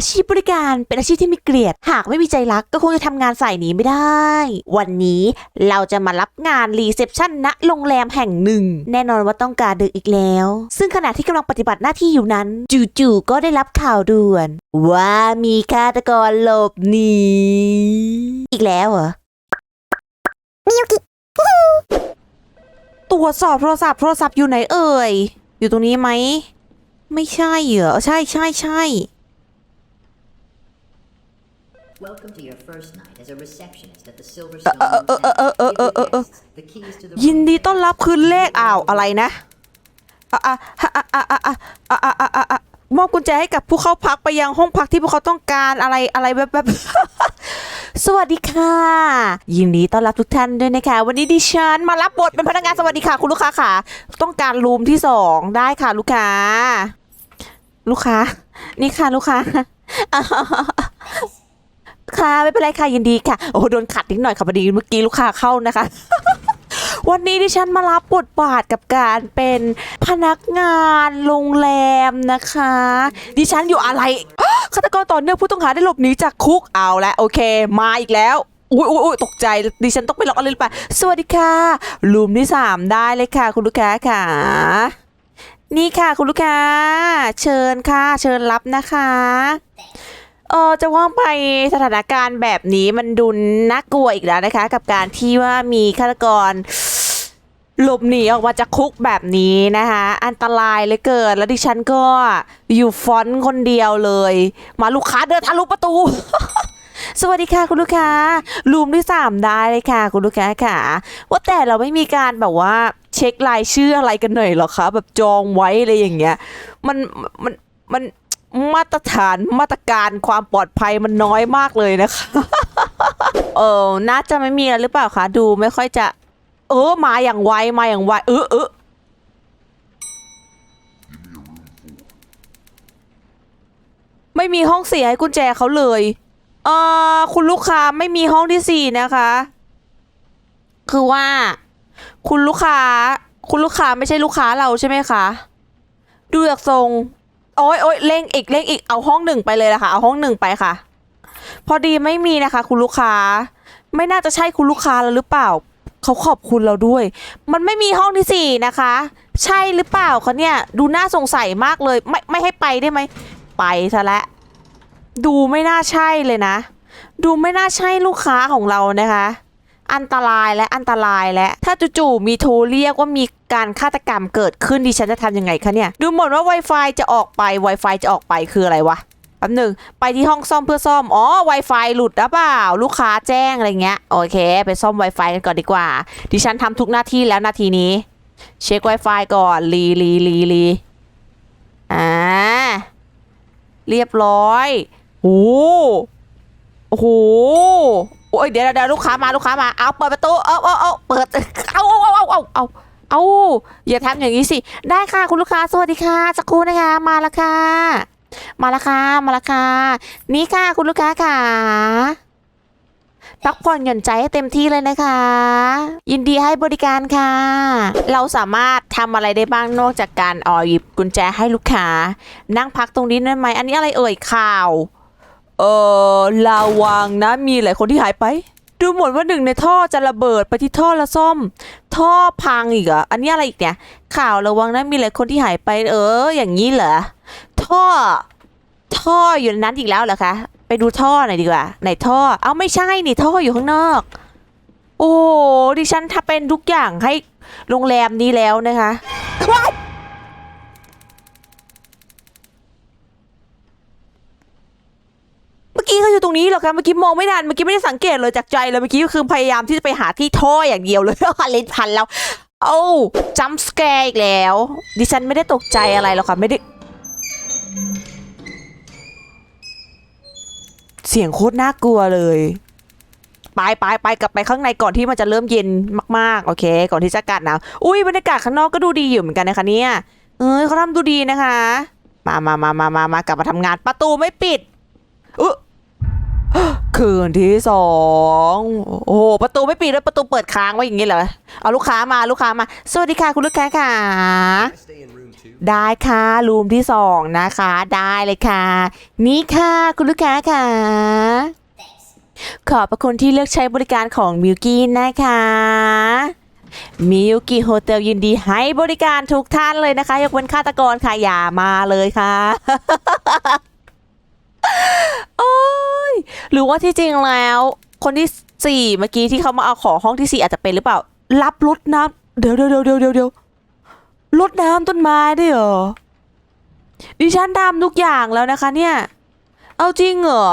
อาชีพบริการเป็นอาชีพที่มีเกลียด หากไม่มีใจรักก็คงจะทำงานสายนี้ไม่ได้ วันนี้เราจะมารับงานรีเซพชันณโรงแรมแห่งหนึ่ง แน่นอนว่าต้องการดึกอีกแล้ว ซึ่งขณะที่กำลังปฏิบัติหน้าที่อยู่นั้น จู่ๆก็ได้รับข่าวด่วน ว่ามีฆาตกรหลบหนีอีกแล้วเหรอตรวจสอบโทรศัพท์โทรศัพท์อยู่ไหนเอ่ย อยู่ตรงนี้ไหม ไม่ใช่เหรอ ใช่ใช่ใช่ Welcome to your first night as a receptionist at the Silverstone uh, uh, uh, uh, uh, uh, uh, uh. Guests, The keys to the ยินดีต้อนรับคืนเลขอ้าวอะไรนะอะอะอะอะอะอะอะอะอะอะอะมอบกุญแจให้กับผู้เข้าพักไปยังห้องพักที่พวกเขาต้องการอะไรอะไรแบบแบบ สวัสดีค่ะ ยินดีต้อนรับทุกท่านด้วยนะคะ วันนี้ดิฉันมารับบทเป็นพนักงานสวัสดีค่ะ คุณลูกค้าค่ะ ต้องการรูมที่สองได้ค่ะ ลูกค้า ลูกค้า นี่ค่ะลูกค้า ค่ะไม่เป็นไรค่ะยินดีค่ะ โอ้โดนขัดนิดหน่อยค่ะพอดีเมื่อกี้ลูกค้าเข้านะคะ วันนี้ดิฉันมารับบทบาทกับการเป็นพนักงานโรงแรมนะคะ ดิฉันอยู่อะไรฆาตกรต่อเนื่องผู้ต้องหาได้หลบหนีจากคุกเอาละโอเค มาอีกแล้วอุ้ยอุ้ยอุ้ยตกใจดิฉันต้องไปล็อกอะไรหรือเปล่าสวัสดีค่ะรูมที่สามได้เลยค่ะ คุณลูกค้าค่ะ นี่ค่ะคุณลูกค้า เชิญค่ะ เชิญรับนะคะ เออจะว่าไปสถานการณ์แบบนี้มันดูน่ากลัวอีกแล้วนะคะ กับการที่ว่ามีฆาตกรหลบหนีออกมาจากคุกแบบนี้นะคะ อันตรายเลยเกินแล้วดิฉันก็อยู่ฟอนต์คนเดียวเลย มาลูกค้าเดินทะลุประตู สวัสดีค่ะคุณลูกค้ารูมที่สามได้เลยค่ะ คุณลูกค้าค่ะ ว่าแต่เราไม่มีการแบบว่าเช็ครายชื่ออะไรกันหน่อยหรอคะแบบจองไว้อะไรอย่างเงี้ย มันมันมัน มาตรฐานมาตรการความปลอดภัยมันน้อยมากเลยนะคะ เออน่าจะไม่มีแล้วหรือเปล่าคะ ดูไม่ค่อยจะ เออ มาอย่างไว มาอย่างไว เออเออไม่มีห้องเสียให้กุญแจเขาเลย เออคุณลูกค้าไม่มีห้องที่สี่นะคะ คือว่า คุณลูกค้า คุณลูกค้าไม่ใช่ลูกค้าเราใช่ไหมคะ ดูจากทรง โอ้ยโอ้ยเร่งอีกเร่งอีกเอาห้องหนึ่งไปเลยละค่ะเอาห้องหนึ่งไปค่ะ พอดีไม่มีนะคะ คุณลูกค้า ไม่น่าจะใช่คุณลูกค้าแล้วหรือเปล่าเขาขอบคุณเราด้วย มันไม่มีห้องที่สี่นะคะ ใช่หรือเปล่าคะเนี่ย ดูน่าสงสัยมากเลย ไม่ไม่ให้ไปได้ไหมไปซะแล้วดูไม่น่าใช่เลยนะ ดูไม่น่าใช่ลูกค้าของเรานะคะ อันตรายและอันตรายและถ้าจู่ๆมีโทรเรียกว่ามีการฆาตกรรมเกิดขึ้นดิฉันจะทำยังไงคะเนี่ย ดูเหมือนว่า Wi-Fi จะออกไป Wi-Fi จะออกไปคืออะไรวะแป๊บหนึ่งไปที่ห้องซ่อมเพื่อซ่อม อ๋อ Wi-Fi หลุดหรือเปล่า ลูกค้าแจ้งอะไรเงี้ย โอเค ไปซ่อม Wi-Fi กันก่อนดีกว่า ดิฉันทำทุกหน้าที่แล้วนาทีนี้ เช็ค Wi-Fi ก่อน รีรีรีรีอ่า เรียบร้อยโอ้โอ้โห โอ้ยเดี๋ยวเดี๋ยวลูกค้ามาลูกค้ามาเอาเปิดประตูเอาเอาเอาเปิดเอาเอาเอาเอาเอาเอาอย่าทำอย่างนี้สิ ได้ค่ะคุณลูกค้าสวัสดีค่ะสักครู่นะคะ มาแล้วค่ะ มาแล้วค่ะมาแล้วค่ะนี่ค่ะคุณลูกค้าค่ะพักผ่อนหย่อนใจให้เต็มที่เลยนะคะ ยินดีให้บริการค่ะ เราสามารถทำอะไรได้บ้างนอกจากการออหยิบกุญแจให้ลูกค้า นั่งพักตรงนี้ได้ไหมอันนี้อะไรเอ่ยข่าว เออลาวังนะมีหลายคนที่หายไป ดูเหมือนว่าหนึ่งในท่อจะระเบิดไปที่ท่อละซ่อม ท่อพังอีกเหรอะอันนี้อะไรอีกเนี่ย ข่าวระวังนะมีหลายคนที่หายไปเออ อย่างนี้เหรอท่อ ท่ออยู่ในนั้นอีกแล้วเหรอคะไปดูท่อหน่อยดีกว่าไหนท่อ เอาไม่ใช่นี่ท่ออยู่ข้างนอก โอ้ดิฉันถ้าเป็นทุกอย่างให้โรงแรมนี้แล้วนะคะ ว้ายเมื่อกี้เขาอยู่ตรงนี้หรอกคะเมื่อกี้มองไม่ทันเมื่อกี้ไม่ได้สังเกตเลยจากใจเลยเมื่อกี้ก็คือพยายามที่จะไปหาที่ท่ออย่างเดียวเลยเลนพันแล้วโอ้จัมสแกร์อีกแล้ว ดิฉันไม่ได้ตกใจอะไรหรอกค่ะไม่ได้ เสียงโคตรน่ากลัวเลยไปไปไปกลับไปข้างในก่อนที่มันจะเริ่มเย็นมากๆโอเค ก่อนที่จะอากาศหนาวอุ้ยบรรยากาศข้างนอกก็ดูดีอยู่เหมือนกันนะคะเนี่ยเอ้ยเขาทำดูดีนะคะ มามามามามา มากลับมาทำงานประตูไม่ปิดเออ คืนที่สองโอ้โหประตูไม่ปิดแล้วประตูเปิดค้างไว้อย่างงี้เหรอเอาลูกค้ามาลูกค้ามา สวัสดีค่ะคุณลูกค้าค่ะ ได้ค่ะรูมที่สองนะคะ ได้เลยค่ะ นี่ค่ะคุณลูกค้าค่ะ ขอบพระคุณที่เลือกใช้บริการของมิวกี้นะคะมิวกี้โฮเทลยินดีให้บริการทุกท่านเลยนะคะ ยกเว้นฆาตกรค่ะอย่ามาเลยค่ะ โอ้ยหรือว่าที่จริงแล้ว คนที่สี่เมื่อกี้ที่เขามาเอาของห้องที่สี่อาจจะเป็นหรือเปล่า รับรถน้ำเดี๋ยวเดี๋ยวเดี๋ยวเดี๋ยวเดี๋ยวเดี๋ยวรดน้ำต้นไม้ได้เหรอดิฉันทำทุกอย่างแล้วนะคะเนี่ย เอาจริงเหรอ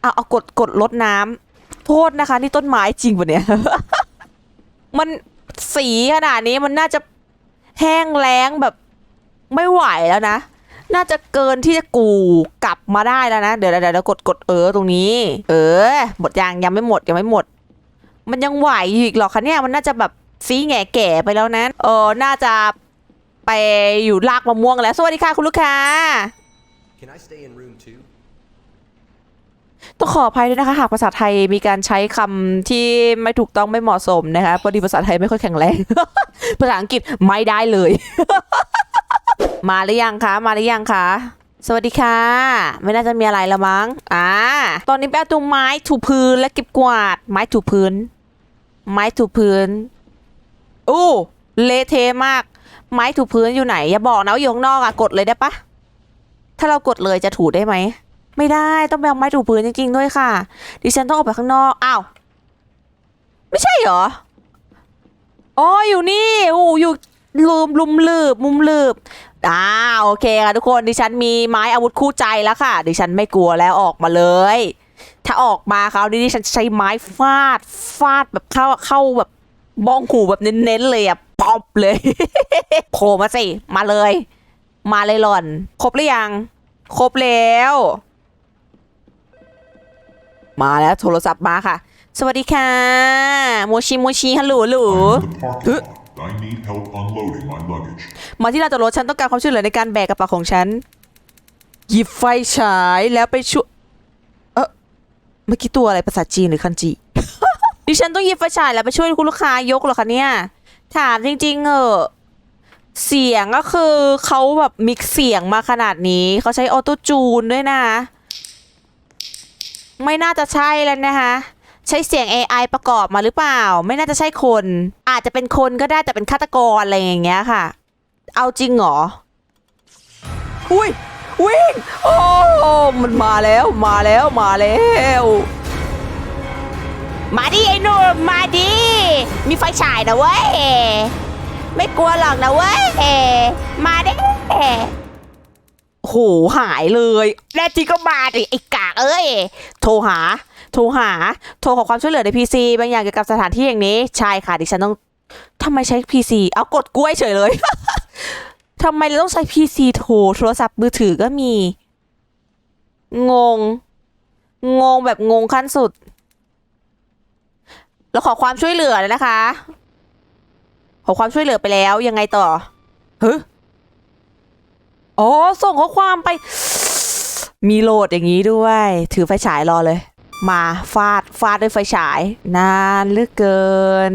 เอาเอากดกดรดน้ำโทษนะคะ นี่ต้นไม้จริงปะเนี่ย มันสีขนาดนี้มันน่าจะแห้งแล้งแบบไม่ไหวแล้วนะ น่าจะเกินที่จะกูกลับมาได้แล้วนะเดี๋ยวเดี๋ยวเดี๋ยวกดกดเออตรงนี้ เออหมดยังยังไม่หมดยังไม่หมด มันยังไหวอยู่อีกเหรอคะเนี่ยมันน่าจะแบบซีแง่แก่ไปแล้วนะเออน่าจะไปอยู่ลากมะม่วงแล้ว สวัสดีค่ะคุณลูกค้า Can I stay in room two? ต้องขออภัยด้วยนะคะหากภาษาไทยมีการใช้คำที่ไม่ถูกต้องไม่เหมาะสมนะคะพอดีภาษาไทยไม่ค่อยแข็งแรง ภาษาอังกฤษไม่ได้เลย มาหรือยังคะ มาหรือยังคะสวัสดีค่ะ ไม่น่าจะมีอะไรและมั้งอ่าตอนนี้แป๊บตรงไม้ถูพื้นและเก็บกวาด ไม้ถูพื้น ไม้ถูพื้นอู้เละเทมาก ไม้ถูพื้นอยู่ไหน อย่าบอกนะว่าอยู่ข้างนอกอะกดเลยได้ปะถ้าเรากดเลยจะถูได้ไหมไม่ได้ต้องไปเอาไม้ถูพื้นจริงๆด้วยค่ะ ดิฉันต้องออกไปข้างนอกอ้าวไม่ใช่เหรออ๋ออยู่นี่โอ้อยู่ลืมลุมลืบมุมลืบ อ่าโอเคค่ะทุกคนดิฉันมีไม้อาวุธคู่ใจแล้วค่ะ ดิฉันไม่กลัวแล้วออกมาเลย ถ้าออกมาคราวนี้ดิฉันใช้ไม้ฟาดฟาดแบบเข้าเข้าแบบบ้องหูแบบเน้นๆเลยอะป๊อบเลยโผล่มาสิมาเลย มาเลยหล่อน ครบหรือยัง ครบแล้ว มาแล้วโทรศัพท์มาค่ะ สวัสดีค่ะโมชิโมชิฮัลโหลฮัลโหล I need help unloading my luggage. มาที่ลานจอดรถฉันต้องการความช่วยเหลือในการแบกกระเป๋าของฉัน หยิบไฟฉายแล้วไปช่วยเออเมื่อกี้ตัวอะไรภาษาจีนหรือคันจิ ดิฉันต้องหยิบไฟฉายแล้วไปช่วยคุณลูกค้ายกเหรอคะเนี่ย ถามจริง ๆ เออเสียงก็คือเขาแบบมิกเสียงมาขนาดนี้ เขาใช้ออโต้จูนด้วยนะ ไม่น่าจะใช่แล้วนะคะ ใช้เสียง AI ประกอบมาหรือเปล่า ไม่น่าจะใช่คน อาจจะเป็นคนก็ได้แต่เป็นฆาตกรอะไรอย่างเงี้ยค่ะ เอาจริงเหรอ อุ้ยวิ่งโอ้มันมาแล้วมาแล้วมาแล้ว มาดิไอ้หนุ่มมาดิมีไฟฉายนะเว้ยไม่กลัวหรอกนะเว้ยมาดิโหหายเลยแน่จริงก็มาดิไอ้กากเอ้ย โทรหา โทรหา โทรขอความช่วยเหลือใน PC บางอย่างเกี่ยวกับสถานที่อย่างนี้ ใช่ค่ะ ดิฉันต้องทำไมใช้ PC เอากดกล้วยเฉยเลยทำไมเราต้องใช้ PC โทรโทรศัพท์มือถือก็มี งง งงแบบงงขั้นสุด เราขอความช่วยเหลือเลยนะคะ ขอความช่วยเหลือไปแล้วยังไงต่อเฮ้ยอ๋อ ส่งข้อความไป มีโหลดอย่างนี้ด้วย ถือไฟฉายรอเลย มาฟาดฟาดด้วยไฟฉาย นานเหลือเกิน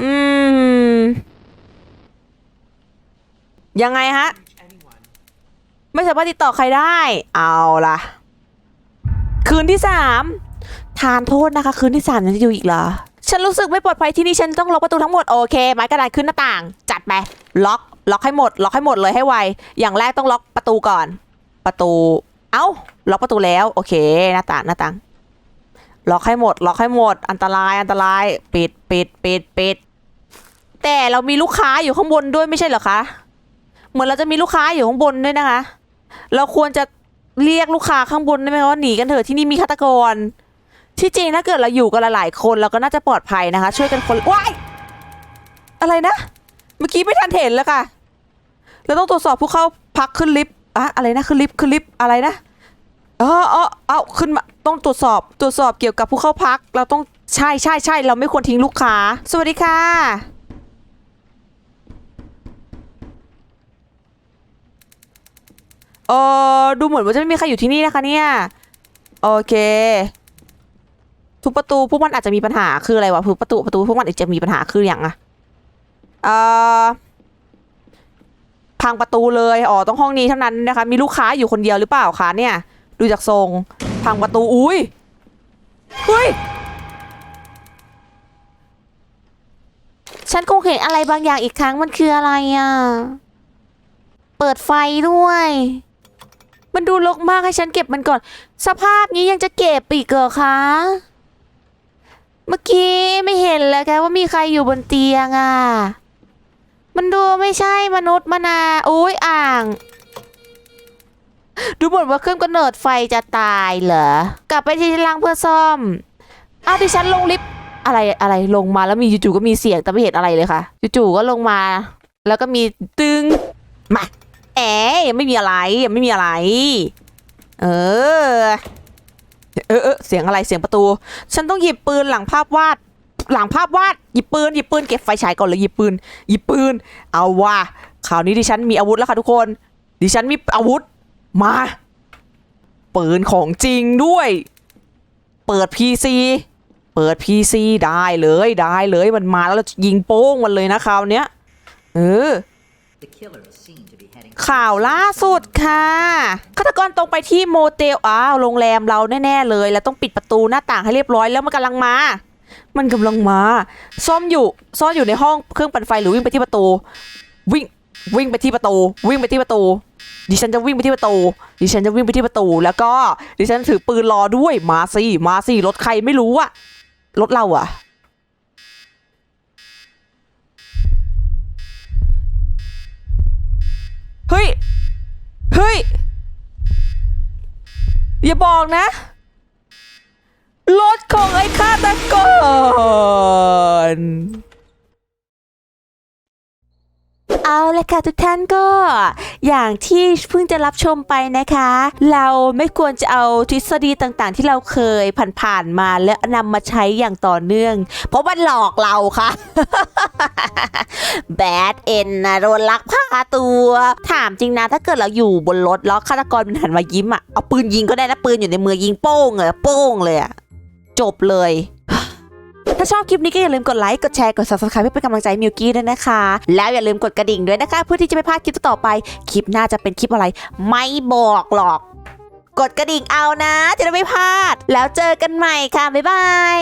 อืม ยังไงฮะ ไม่สามารถติดต่อใครได้ เอาล่ะ คืนที่สามทานโทษนะคะ คืนที่สามยังจะอยู่อีกเหรอ ฉันรู้สึกไม่ปลอดภัยที่นี่ฉันต้องล็อกประตูทั้งหมด โอเค ไม้กระดานขึ้นหน้าต่าง จัดไป ล็อก ล็อกให้หมด ล็อกให้หมดเลยให้ไว อย่างแรกต้องล็อกประตูก่อน ประตู เอ้าล็อกประตูแล้วโอเคหน้าต่างหน้าต่างล็อกให้หมดล็อกให้หมด อันตรายอันตรายปิดปิดปิดปิดแต่เรามีลูกค้าอยู่ข้างบนด้วยไม่ใช่เหรอคะเหมือนเราจะมีลูกค้าอยู่ข้างบนด้วยนะคะ เราควรจะเรียกลูกค้าข้างบนได้ไหมว่าหนีกันเถอะที่นี่มีฆาตกร ที่จริงถ้าเกิดเราอยู่กันหลายๆคนเราก็น่าจะปลอดภัยนะคะ ช่วยกันคนว้ายอะไรนะ เมื่อกี้ไม่ทันเห็นแล้วค่ะ เราต้องตรวจสอบผู้เข้าพักขึ้นลิฟต์ อะอะไรนะขึ้นลิฟต์ขึ้นลิฟต์อะไรนะเออเออเอาขึ้นมาต้องตรวจสอบตรวจสอบเกี่ยวกับผู้เข้าพัก เราต้องใช่ใช่ใช่เราไม่ควรทิ้งลูกค้า สวัสดีค่ะ เออดูเหมือนว่าจะไม่มีใครอยู่ที่นี่นะคะเนี่ย โอเค ทุกประตูพวกมันอาจจะมีปัญหาคืออะไรวะทุกประตูประตูพวกมันอาจจะมีปัญหาคืออย่างอะเออ พังประตูเลยอ๋อต้องห้องนี้เท่านั้นนะคะ มีลูกค้าอยู่คนเดียวหรือเปล่าคะเนี่ย ดูจากทรง พังประตูอุ้ยเฮ้ยฉันคงเห็นอะไรบางอย่างอีกครั้งมันคืออะไรอะ เปิดไฟด้วย มันดูรกมากให้ฉันเก็บมันก่อน สภาพนี้ยังจะเก็บอีกเหรอคะ เมื่อกี้ไม่เห็นเลยแค่ว่ามีใครอยู่บนเตียงอะ มันดูไม่ใช่มนุษย์มนาอุ้ยอ่าง ดูเหมือนว่าเครื่องกำเนิดไฟจะตายเหรอ กลับไปที่ล่างเพื่อซ่อม อ้าวดิฉันลงลิฟต์อะไรอะไรลงมาแล้วมีจู่ๆก็มีเสียงแต่ไม่เห็นอะไรเลยค่ะจู่ๆก็ลงมา แล้วก็มีตึงมาแอยังไม่มีอะไรยังไม่มีอะไร เออเออเสียงอะไรเสียงประตู ฉันต้องหยิบปืนหลังภาพวาด หลังภาพวาดหยิบปืนหยิบปืนเก็บไฟฉายก่อนเลยหยิบปืนหยิบปืน เอาว่าคราวนี้ดิฉันมีอาวุธแล้วค่ะทุกคน ดิฉันมีอาวุธมาปืนของจริงด้วย เปิด PC เปิด PC ได้เลยได้เลยมันมาแล้วจะยิงโป้งมันเลยนะคราวเนี้ยเออข่าวล่าสุดค่ะฆาตกรตรงไปที่โมเตลอ้าวโรงแรมเราแน่ ๆ เลย แล้วต้องปิดประตูหน้าต่างให้เรียบร้อยแล้วมันกำลังมา มันกำลังมาซ่อมอยู่ซ่อนอยู่ในห้องเครื่องปั่นไฟหรือวิ่งไปที่ประตู วิ่งวิ่งไปที่ประตู วิ่งไปที่ประตู ดิฉันจะวิ่งไปที่ประตู ดิฉันจะวิ่งไปที่ประตู แล้วก็ดิฉันถือปืนรอด้วยมาสิมาสิรถใครไม่รู้อะรถเราอะเฮ้ย เฮ้ย อย่าบอกนะ รถของไอ้ฆาตกร เอาละค่ะทุกท่านก็ อย่างที่เพิ่งจะรับชมไปนะคะ เราไม่ควรจะเอาทฤษฎีต่างๆ ที่เราเคยผ่านๆมาแล้วนำมาใช้อย่างต่อเนื่อง เพราะมันหลอกเราค่ะ แบดเอ็นนะโดนลักพาตัว ถามจริงนะ ถ้าเกิดเราอยู่บนรถแล้วฆาตกรมันหันมายิ้มอะเอาปืนยิงก็ได้นะปืนอยู่ในมือยิงโป้งเลยโป้งเลยอะ จบเลย ถ้าชอบคลิปนี้ก็อย่าลืมกดไลค์ กดแชร์ กด subscribe เพื่อเป็นกำลังใจมิวกี้ด้วยนะคะ แล้วอย่าลืมกดกระดิ่งด้วยนะคะ เพื่อที่จะไม่พลาดคลิปต่อไป คลิปหน้าจะเป็นคลิปอะไร ไม่บอกหรอก กดกระดิ่งเอานะ จะได้ไม่พลาด แล้วเจอกันใหม่ค่ะ บ๊ายบาย